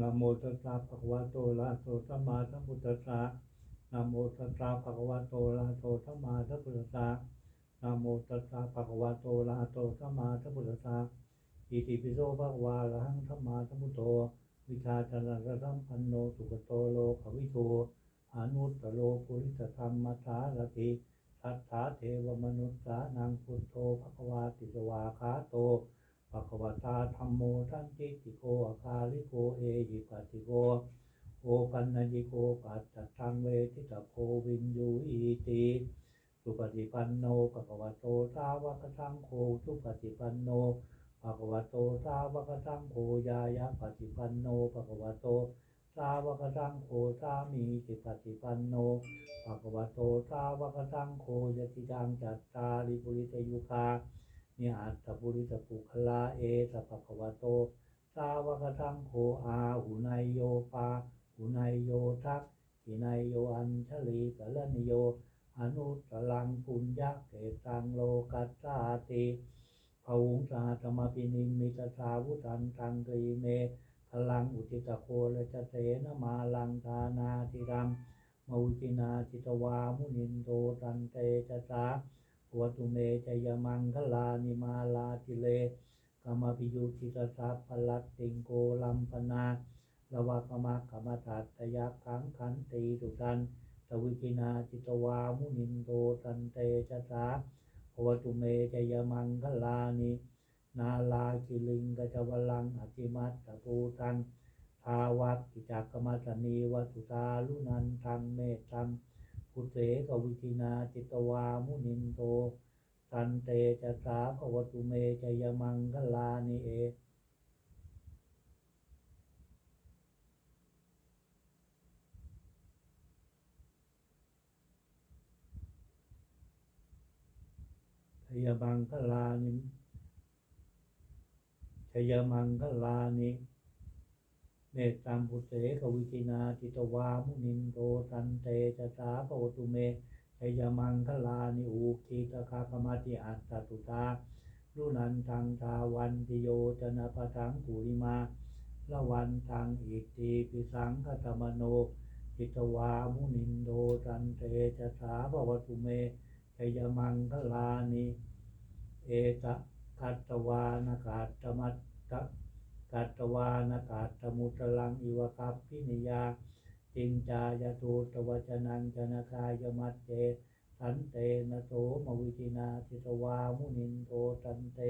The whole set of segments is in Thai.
นะโมตัสสะภะคะวะโตอะระหะโตสัมมาสัมพุทธัสสะนะโมตัสสะภะคะวะโตอะระหะโตสัมมาสัมพุทธัสสะนะโมตัสสะภะคะวะโตอะระหะโตสัมมาสัมพุทธัสสะอิติปิโสภะคะวะระหังสัมมาสัมพุทโธ วิชาจารณะสัมปันโนสุขโตโลกวิโตอนุตตโลปุริสธรรมมัสารติสัทธาเทวมนุษสานังพุทโธภะคะวาติสวาคาโต ภะคะวตาธรรมโมทันติติโกอาคาลิโกเอหิปัสสิโกโอปันนญิโกปัจจตังเวทิตาโพวินยูอีติสุปฏิปันโนภะคะวโตสาวกสังโฆสุปฏิปันโนภะคะวโตสาวกสังโฆยายะปฏิปันโนภะคะวโตสาวกสังโฆสามีติปฏิปันโนภะคะวโตสาวกสังโฆยติจังจัตตาริปุริเตยุคา นิอัตตปุริตปุคลาเอตปะควะโต สาวกทังโคอาหุนายโยปาหุนายโยทักขินายโยอัญชลีกะละนิโย อนุตลังปุญญะเกตังโลกัสสาติภวุงสาธรรมปินิมมิตสาวุตันตังกรีเมพลังอุติตะโคเลจะเสนมาลังทานาติรัมมวิจินาจิตวามุนินโตตันเตจะสา วัตุเมจยมังคลานิมาลาติเลกามพิยุติตสัพพลัตติงโกลัมปนาละวะกมะกมตัตตยะขังขันติตุตันตวิกินาจิตวามุนินโตตันเตชะสาวัตุเมจยมังคลานินาลาคิลิงกจวลังอติมัตตปูตังทาวัตกิจักกมตนีวัตุตาลุนันทังเมตตัง พุเสกวิจินาจิตวามุนินโตตันเตจะสาภวตุเมจยมังคลานิเอชยมังคลานิชยมังคลานิ เมตตัมพุเสกวิจินาจิตวามุนินโตตันเตจะสาภวตุเมชยมังคลานิอุคีตคากมาติอัตตตุตาลุนันทังทาวันติโยจนะปะทังกุริมาละวันทังอิติปิสังคตมโนจิตวามุนินโดตันเตจะสาภวตุเมชยมังคลานิ เอตะกัตตวานากาตมัตต กัตวานากาตมุตลังอิวคัพพินิยาจิงจายตูตวจนังจนคายมัตเจสันเตนโสมวิจินาทิตวามุนินโตตันเต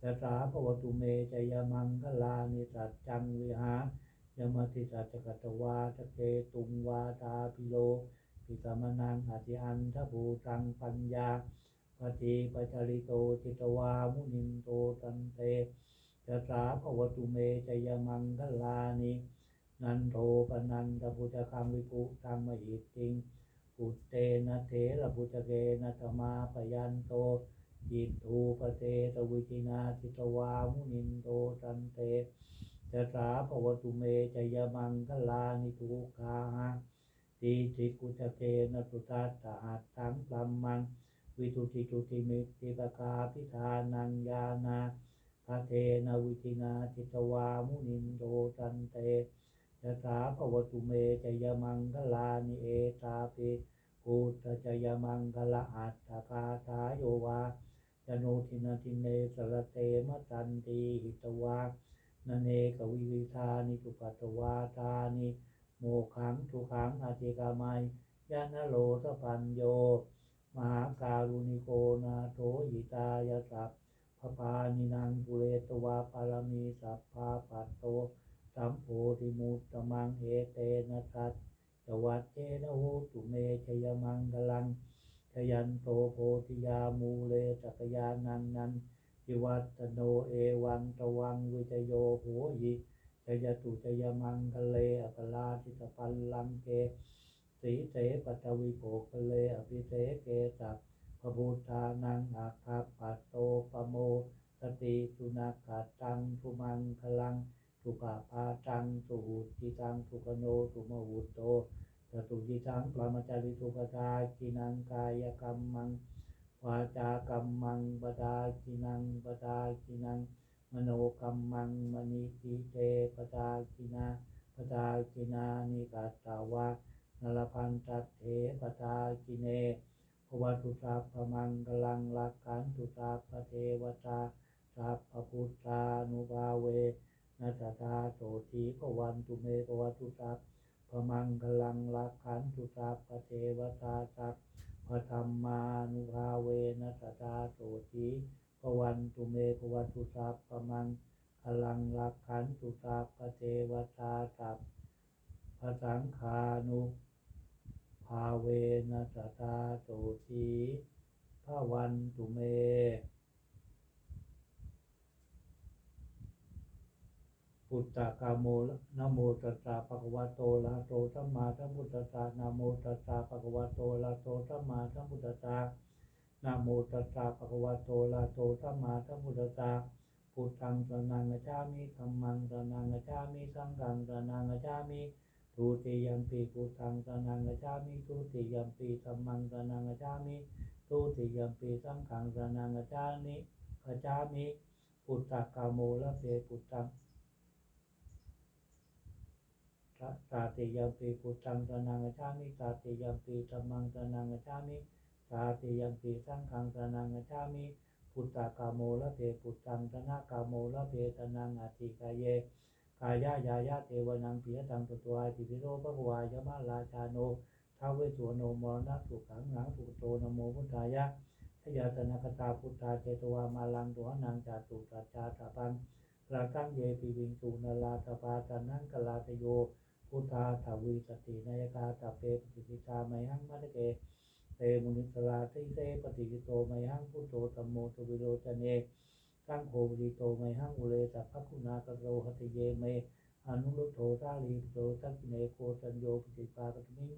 จะสาภวตุเมจยมังคลานิสัจจังวิหายมติสัจจกัตวาทะเกตุงวาตาพิโลปิกามนังอธิอันทภูตังปัญญาปฏิปัจจริโตจิตวามุนินโตตันเต จะสาภวตุเมจยมังคลานินันโทปนันตพุทธคังวิปุตังมหิตติงปุเตนะเถระพุทธเกนะธรรมาปยันโตจิตตูปเตตวิจินาจิตวามุนินโตตันเตจะสาภวตุเมจยมังคลานิทุกาหะตีจิกุจเกนะตุตัสหัตถังลัมมังวิทุติทุติมิตติปกาพิธานังยานา พระเทนวิจินาจิตวามุนินโตตันเตยะสาภวตุเมจยมังคลานิเอตาปิพุทธจยมังคละอัตถกาทาโยวาจโนทินาทินเนสรเตมตันตีหิตวานเนกวิวิธานิทุปัตวาตานิโมขังทุขังอธิกามัยยานโลทปัญโย มหาการุณิโกนาโถยิตายะสัพ พานินังปุเรตวาปารมีสัพพาปัตโตสัมโพธิมุตตมังเอเตนะสัจจวัตเจนะโหตุเมชยมังกลังชยันโตโพธิยามูเลจักยานังนันจิวัตโนเอวังตวังวิจโยโหยิชยตุชยมังคะเลอปลาทิตปัลลังเกสีเสปตวิโภคเลอภิเสเกสัพ พระพุทธานังอาคาปัตโตปโม สติสุนักาตังทุมังคลังทุกาพาตังสุหุติตังทุกโนทุมหุตโตจตุจิตังปรามจาริทุกตากินังกายกรรมังวาจากรรมังปดากินังปดากินัง มโนกรรมังมณีติเตปตากินาปตากินานิกัตตาวานลพันตัตเถปตากิเน วัตุสัพพมังกลังลักขันตุสัพเทวตาสัพพุทธานุภาเวนัสตาโสทีภวันตุเมภวัตุสัพพมังกลังลักขันตุสัพเทวตาสัพพธรรมานุภาเวนัสตาโสทีภวันตุเมภวัตุสัพพมังกลังลักขันตุสัพเทวตาสัพพสังฆานุภ ภาเวนัสตาโสทีพระวันตุเม ปุตตะกาโมนโมตัสสะภะคะวะโตอะระหะโตสัมมาสัมพุทธัสสะนโมตัสสะภะคะวะโตอะระหะโตสัมมาสัมพุทธัสสะนโมตัสสะภะคะวะโตอะระหะโตสัมมาสัมพุทธัสสะพุทธังสรณังกัจฉามิธัมมังสรณังกัจฉามิสังฆังสรณังกัจฉามิ ทุติยัมปีพุทธังสนังกัจฉามิทุติยัมปีธัมมังสนังกัจฉามิทุติยัมปีสังฆังสนังกัจฉามิกัจฉามิพุทธกาโมละเสพุทธังตาติยัมปีพุทธังสนังกัจฉามิตาติยัมปีธัมมังสนังกัจฉามิตาติยัมปีสังฆังสนังกัจฉามิพุทธกาโมละเสพุทธังสนากาโมละเสตนังอธิกายเย กายายายาเทวนังปิยตังตตัวายติพิโรภควายมะราชาโนท้าเวสสวโนมรณะสุขังหลังสุโตนโมพุทธายะทยาตนกตาพุทธาเจตวามาลังตัวนังจาตุตัจจาตาปังลาตังเยปิวิงสุนาลาตปาตานังกลาตโยพุทธาถาวีสตินายกาตาเปปฏิสิตาไมหังมัตเกเตมุนิสลาติเตปฏิกิโตไมหังพุทโตตัมโมตวิโรจเน สังโฆปริโตไมหังอุเลสัพพคุณากโรหตเยเมอนุรุโธทาลีโตทักิเนโคตัญโยปฏิปาปตมิง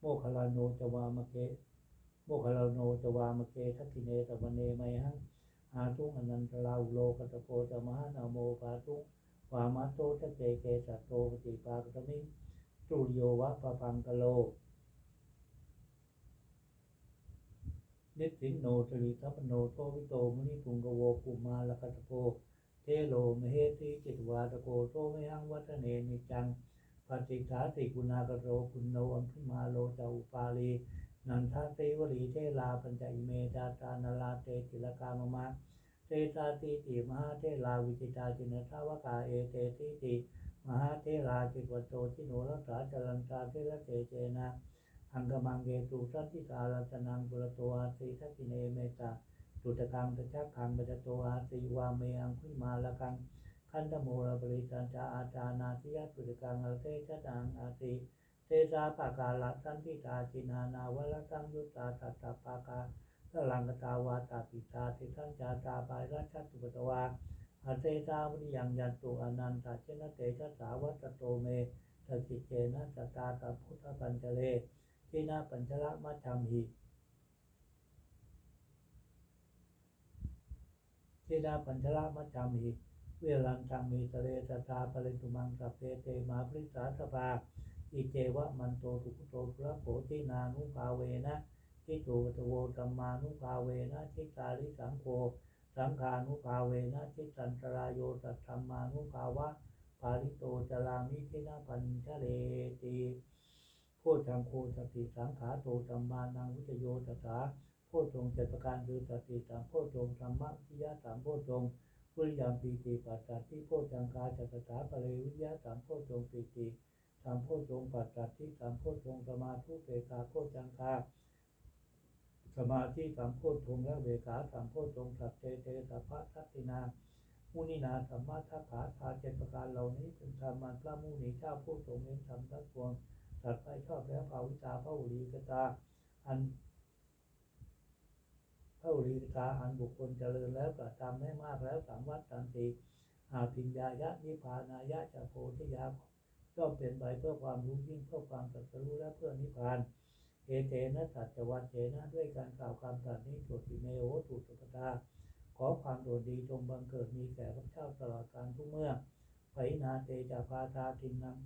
โมคลาโนจวามะเกโมคลาโนจวามะเกทักิเนตมเนไมหังอาทุงอนันตลาอุโลกตโกจมหานาโมปาทุวามาโตทะเกเกสัตโตปฏิปาปตมิงตุโยวะปะปังกโล นิสินโนตริทัพโนโตวิโตมุนิปุงกโวกุมาลคัตโกเทโลมเหติจิตวาตโกโตเมหังวัฒเนนิจังปฏิฆาติกุณากโรปุณโนอัมพิมาโลจาอุปาลีนันทาเตวรีเทลาปัญจิเมตาตานาลาเตติลกามมะเตตาติติมหาเทลาวิจิตาจินทาวกาเอเตติติมหาเทลาจิตวโตทิโนรัสสาจรันตาเทระเตเจนะ อังกมังเกตุสันติกาลตนังปุรโตอาติทักิเนเมตาตุตกังตชักขังปัจโตอาติวาเมอังคุมาละกังขันธโมระบริสันจาอาจานาทิยตุตกังอเตชะตังอาติเตสาปากาละสันติตาจินานาวลตังยุตตาตัตตาปากาสลังกตาวาตาปิตาติทันจาตาปายรัชตุปตวาอเตสาวริยังยันตุอนันตาเจนะเตชะสาวัตโตเมตกิเจนะสตาตาพุทธปัญจเล ทินาปัญชละมัจฉามหิทินาปัญชละมัจฉามหิเวลันตังมีสะเลสตาปริตุมังสัพเพเตมาปริสาสภาอิเจวะมันโตทุกโตพระโพธินานุภาเวนะทิโตตโวตัมมานุภาเวนะทิตาริสังโฆสังฆานุภาเวนะทิตันตรายโยตัตธรรมานุภาวะปาริโตจลามิทินาปัญชเลติ โพชังโคสติสังขาโตสัมมานังวิจโยตถาโพชงเจตประการคือสติสามโพชงธรรมะวิยะสามโพชงวิริยามปีติปัสสัตติโพชังคาจัตถาปะเลวิยะสามโพชงปีติสามโพชงปัสสัตติสามโพชงสมาธุเปกาโพชังคาสมาธิสามโพชงและเวขาสามโพชงสัตเตเตสัพพะทัตตินามุนินาสัมมาทัพขาทาเจ็ดประการเหล่านี้เป็นธรรมันพระมุนีเจ้าผู้ทรงเน้นธรรมทั้งปวง ตว์ไปชอบแล้วภาวิตาพระอุรีกตา อันพระอุรีกตาอันบุคคลเจริญแล้วกระทำได้มากแล้วสังวัตตันติอาปิญญายะนิพานายะจะโพธิยาย่อมเป็นไปเพื่อความรู้ยิ่งเพื่อความตรัสรู้และเพื่อนิพพานเอเตนะสัจวัตเจนะด้วยการกล่าวคำตรัสนี้สุติเมโหตุสุปตาขอความโดดดีจงบังเกิดมีแก่พระเจ้าตลอดกาลทุกเมื่อไผนาเตจาพาทาทินนัง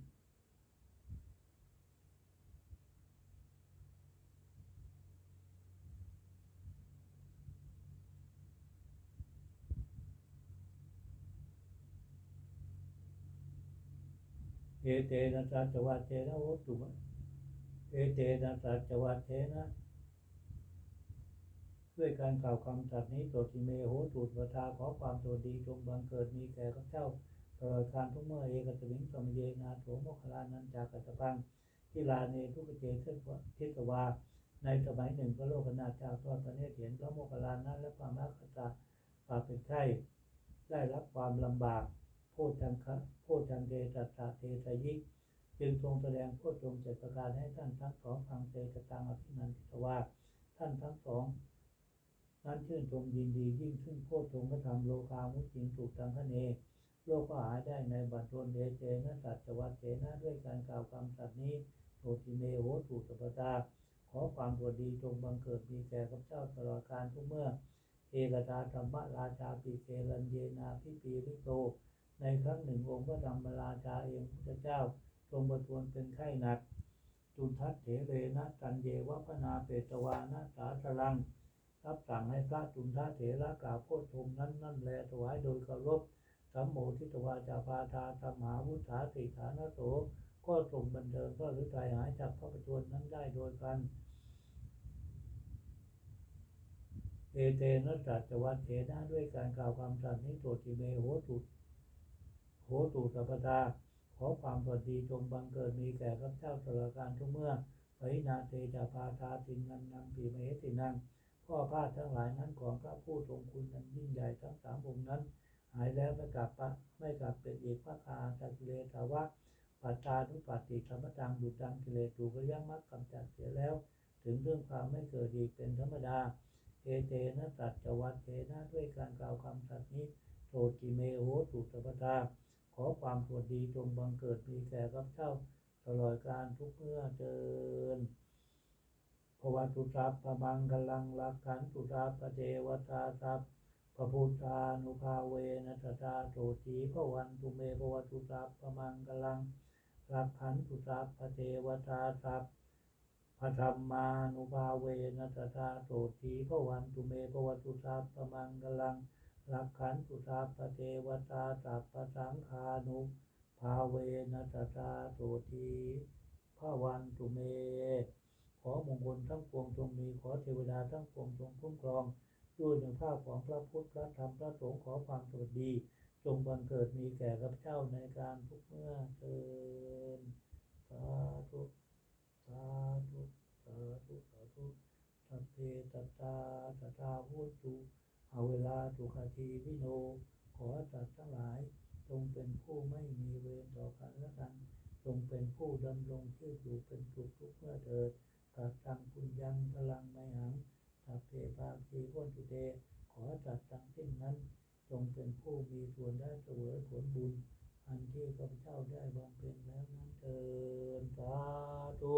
เอเตนะสัจวัตเทนะโหตุมะเอเตนะสัจวัตเทนะด้วยการกล่าวคำตรัสนี้โตติเมโหตูตวทาขอความโสดีจงบังเกิดมีแก่ข้าเจ้าตลอดการทุกเมื่อเอกสมิงสมเยนาโถโมคลานันจากัตพังทิลาเนทุกเจเททิตวา ในสมัยหนึ่งพระโลกนาเจ้าทอดพระเนตรเห็นพระโมคลานั้นและความรักขตาปาเป็นไข้ได้รับความลำบาก โพชังคะโพชังเดตัสสะเทสยิกจึงทรงแสดงโพชฌงเจ็ดประการให้ท่านทั้งสองฟังเตจตังอภินันทิตวาท่านทั้งสองนั้นชื่นชมยินดียิ่งขึ้นโพชฌงค์พระธรรมโลกามุจิงถูกตังคะเน โลกก็หายได้ในบัดดลเดเจนะสัจวัตเจนะด้วยการกล่าวคำสัตย์นี้โทติเมโหถูกตปตาขอความสวัสดีจงบังเกิดมีแก่ข้าพเจ้าตลอดการทุกเมื่อ เอกตาธรรมราชาปิเกลันเยนาพิปีริโต ในครั้งหนึ่งองค์พระธรรมราชาเองพระเจ้าทรงประทวนเป็นไข้หนักจุนทัตเถเรนะตันเยวะพนาเปตวานาสาสลัง รับสั่งให้พระจุนทัตเถระกล่าวโพชฌงนั้นนั่นแลถวายโดยเคารพสัมโมทิตวาจาปาทาธรรมาวุฒาติฐานโสก็ทรงบันเทิงพระฤทัยหายจากพระประชวรนั้นได้โดยกันเอเตนะสัจวัตเถนะด้วยการกล่าวคำสัตย์นี้โตติเมโหตุ หตุสัพพทาขอความสวัสดีจงบังเกิดมีแก่ข้าพเจ้าตลอดการทุกเมื่อปรินาเตจาปาทาตินันนังปีเมตินังข้อพาทั้งหลายนั้นของพระผู้ทรงคุณนั้นยิ่งใหญ่ทั้งสามองค์นั้น หายแล้วไม่กลับปะไม่กลับเป็นอีกพระคาตากิเลสาวะปัจจานุปัติธรรมตังดุจดังกิเลสถูกระยะมักกำจัดเสียแล้ว ถึงเรื่องความไม่เกิดอีกเป็นธรรมดาเอเตนะสัดจวัตเตนะด้วยการกล่าวคำสัตย์นี้โทติเมโหตุตปตา ขอความสวัสดีจงบังเกิดมีแก่ข้าพเจ้าตลอดการทุกเมื่อเดินภวตุสัพพมังกลังลักขันตุสัพพเทวตาสัพพระพุทธานุภาเวนัสตาโตตีพระวันตุเมภวตุสัพพมังกลังรักขันตุสัพพเทวตาสัพพระธรรมานุภาเวนัสตาโสทีพระวันตุเมภวตุสัพพมังกลัง รักขันตุสัพพเทวตาสัพพสังฆานุภาเวนัสตาโสทีพระวันตุเม ขอมงคลทั้งปวงจงมีขอเทวดาทั้งปวงจงคุ้มครอง ด้วยหนึ่งภาพของพระพุทธพระธรรมพระสงฆ์ขอความสวัสดี จงบังเกิดมีแก่ข้าพเจ้าในการทุกเมื่อเทินสาธุสาธุสาธุสาธุสัพเพตตาตถาพุตุ อาเวลาตุคทีวิโน ขอสัตว์ทั้งหลาย จงเป็นผู้ไม่มีเวรต่อกันและกัน จงเป็นผู้ดำรงชีพออยู่เป็นสุขทุกเมื่อเถิดตัดตังคุณยังพลังไม่หังสัพเพภาคีพ้นตุเตขอจัดทั้งสิ้นนั้น จงเป็นผู้มีส่วนได้เสวยผลบุญ อันที่ข้าพเจ้าได้บำเพ็ญแล้วนั้นเถิดสาธุ